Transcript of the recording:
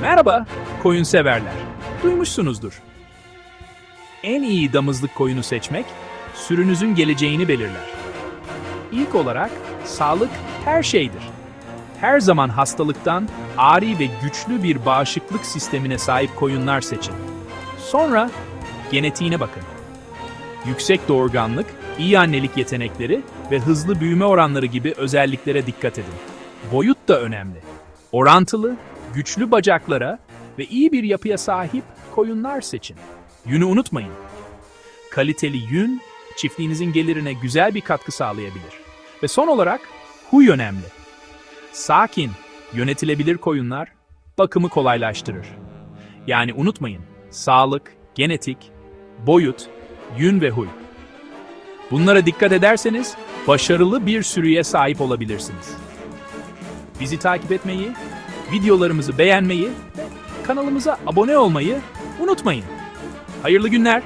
Merhaba koyun severler. Duymuşsunuzdur. En iyi damızlık koyunu seçmek sürünüzün geleceğini belirler. İlk olarak sağlık her şeydir. Her zaman hastalıktan ari ve güçlü bir bağışıklık sistemine sahip koyunlar seçin. Sonra genetiğine bakın. Yüksek doğurganlık, iyi annelik yetenekleri ve hızlı büyüme oranları gibi özelliklere dikkat edin. Boyut da önemli. Orantılı, güçlü bacaklara ve iyi bir yapıya sahip koyunlar seçin. Yünü unutmayın. Kaliteli yün, çiftliğinizin gelirine güzel bir katkı sağlayabilir. Ve son olarak huy önemli. Sakin, yönetilebilir koyunlar bakımı kolaylaştırır. Yani unutmayın, sağlık, genetik, boyut, yün ve huy. Bunlara dikkat ederseniz başarılı bir sürüye sahip olabilirsiniz. Bizi takip etmeyi, videolarımızı beğenmeyi ve kanalımıza abone olmayı unutmayın. Hayırlı günler.